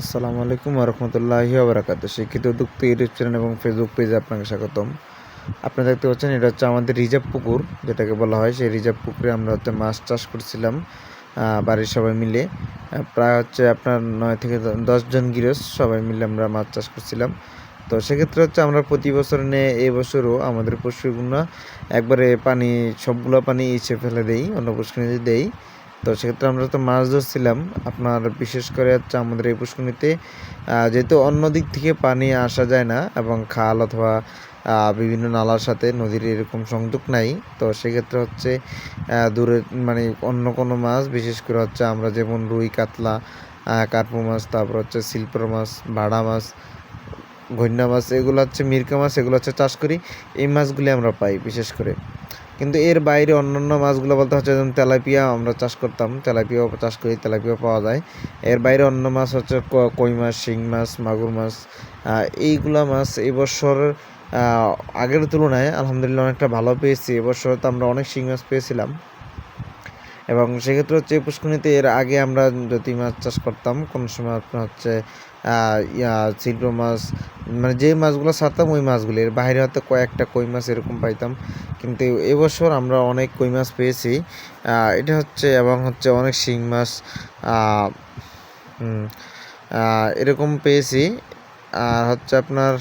আসসালামু আলাইকুম রহমতুল্লাহি আবরাকাত শিক্ষিত উদ্যোক্তা ইউটিউব চ্যানেল এবং ফেসবুক পেজে আপনাকে স্বাগতম। আপনারা দেখতে পাচ্ছেন, এটা হচ্ছে আমাদের রিজার্ভ পুকুর, যেটাকে বলা হয়। সেই রিজার্ভ পুকুরে আমরা হচ্ছে মাছ চাষ করছিলাম বাড়ির সবাই মিলে। প্রায় হচ্ছে আপনার নয় থেকে দশজন গৃহস্থ সবাই মিলে আমরা মাছ চাষ করছিলাম। তো সেক্ষেত্রে হচ্ছে আমরা প্রতি বছর নিয়ে এই বছরও আমাদের পশুগুলো একবারে পানি, সবগুলো পানি ইচ্ছে ফেলে দেই অন্য পুষ্করিণীতে দেই। তো সেক্ষেত্রে আমরা তো মাছ ধরছিলাম। আপনার বিশেষ করে হচ্ছে আমাদের এই পুষ্করিণীতে যেহেতু অন্য দিক থেকে পানি আসা যায় না এবং খাল অথবা বিভিন্ন নালার সাথে নদীর এরকম সংযোগ নাই, তো সেক্ষেত্রে হচ্ছে দূরে মানে অন্য কোনো মাছ, বিশেষ করে হচ্ছে আমরা যেমন রুই, কাতলা কার্পু মাছ, তারপর হচ্ছে শিল্পর মাছ, ভাড়া মাছ ঘন্যা মাছ, এগুলো হচ্ছে মিরকা মাছ, এগুলো হচ্ছে চাষ করি। এই মাছগুলি আমরা পাই বিশেষ করে। কিন্তু এর বাইরে অন্যান্য মাছগুলো বলতে হচ্ছে যেমন তেলাপিয়া আমরা চাষ করতাম। তেলাপিয়াও চাষ করি তেলাপিয়া পাওয়া যায়। এর বাইরে অন্য মাছ হচ্ছে কই মাছ, শিং মাছ, মাগুর মাছ এইগুলা মাছ এবছর আগের তুলনায় আলহামদুলিল্লাহ অনেকটা ভালো পেয়েছি। এবছর তো আমরা অনেক শিং মাছ পেয়েছিলাম। এবং সেক্ষেত্রে হচ্ছে পুষ্করিণীতে এর আগে আমরা যদি মাছ চাষ করতাম, কোনো সময় আপনার হচ্ছে ইয়া মাছ মানে যে মাছগুলো ছাড়তাম ওই মাছগুলি। এর বাইরে হয়তো কয়েকটা কই মাছ এরকম পাইতাম। কিন্তু এবছর আমরা অনেক কই মাছ পেয়েছি। এটা হচ্ছে, এবং হচ্ছে অনেক শিং মাছ এরকম পেয়েছি। আর হচ্ছে আপনার,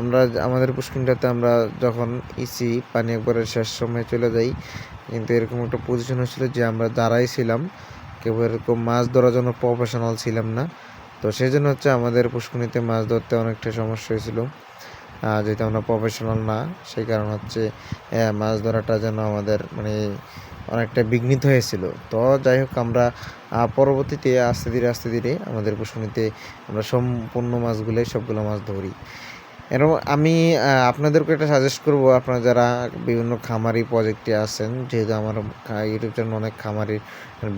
আমরা আমাদের পুষ্করিণীটাতে আমরা যখন ইসি পানি একবারের শেষ সময় চলে যাই কিন্তু এরকম একটা পজিশন হয়েছিল যে আমরা দাঁড়াই ছিলাম। কেউ এরকম মাছ ধরার জন্য প্রফেশনাল ছিলাম না। তো সেই জন্য হচ্ছে আমাদের পুষ্করিণীতে মাছ ধরতে অনেকটা সমস্যা হয়েছিল। যেহেতু আমরা প্রফেশনাল না, সেই কারণ হচ্ছে মাছ ধরাটা যেন আমাদের মানে অনেকটা বিঘ্নিত হয়েছিল। তো যাই হোক, আমরা পরবর্তীতে আস্তে ধীরে আস্তে ধীরে আমাদের পুষ্করিণীতে আমরা সম্পূর্ণ মাছগুলোই, সবগুলো মাছ ধরি। এরকম আমি আপনাদেরকে একটা সাজেস্ট করব আপনারা যারা বিভিন্ন খামারি প্রজেক্টে আছেন যেহেতু আমার ইউটিউব চ্যানেল অনেক খামারির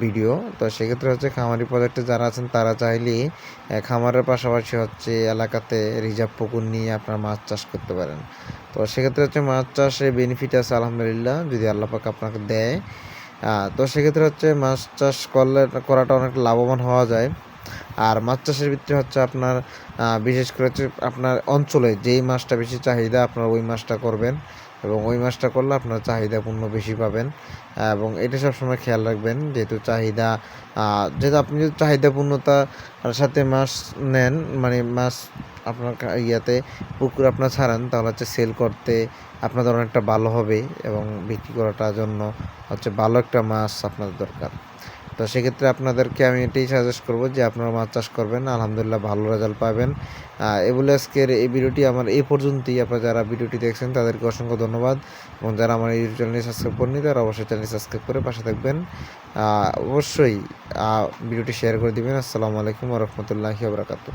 ভিডিও তো সেক্ষেত্রে হচ্ছে খামারি প্রজেক্টে যারা আছেন তারা চাইলে আহ, খামারের পাশাপাশি হচ্ছে এলাকাতে রিজার্ভ পুকুর নিয়ে আপনারা মাছ চাষ করতে পারেন। তো সেক্ষেত্রে হচ্ছে মাছ চাষে বেনিফিট আছে আলহামদুলিল্লাহ যদি আল্লাহ পাক আপনাকে দেয়। তো সেক্ষেত্রে হচ্ছে মাছ চাষ করলে করাটা অনেক লাভবান হওয়া যায়। আর মাছ চাষের ভিতরে হচ্ছে আপনার বিশেষ করে হচ্ছে আপনার অঞ্চলে যেই মাছটা বেশি চাহিদা, আপনার ওই মাছটা করবেন এবং ওই মাছটা করলে আপনার চাহিদা পূর্ণ বেশি পাবেন। এবং এটা সবসময় খেয়াল রাখবেন যেহেতু চাহিদা যেহেতু আপনি যদি চাহিদা পূর্ণতার সাথে মাছ নেন মানে মাছ আপনার ইয়াতে পুকুর আপনার ছাড়ান, তাহলে হচ্ছে সেল করতে আপনাদের অনেকটা ভালো হবে এবং বিক্রি করাটার জন্য হচ্ছে ভালো একটা মাছ আপনাদের দরকার। তো সেক্ষেত্রে আপনাদেরকে আমি এটাই সাজেস্ট করব যে আপনারা মাছ চাষ করবেন, আলহামদুলিল্লাহ ভালো রেজাল্ট পাবেন। এবলে আজকের এই ভিডিওটি আমার এই পর্যন্তই। আপনারা যারা ভিডিওটি দেখছেন, তাদেরকে অসংখ্য ধন্যবাদ। এবং যারা আমার ইউটিউব চ্যানেলটি সাবস্ক্রাইব করেনি তারা অবশ্যই চ্যানেলটি সাবস্ক্রাইব করে পাশে থাকবেন। অবশ্যই ভিডিওটি শেয়ার করে দিবেন। আসসালামু আলাইকুম রহমতুল্লাহি আবরাকাতু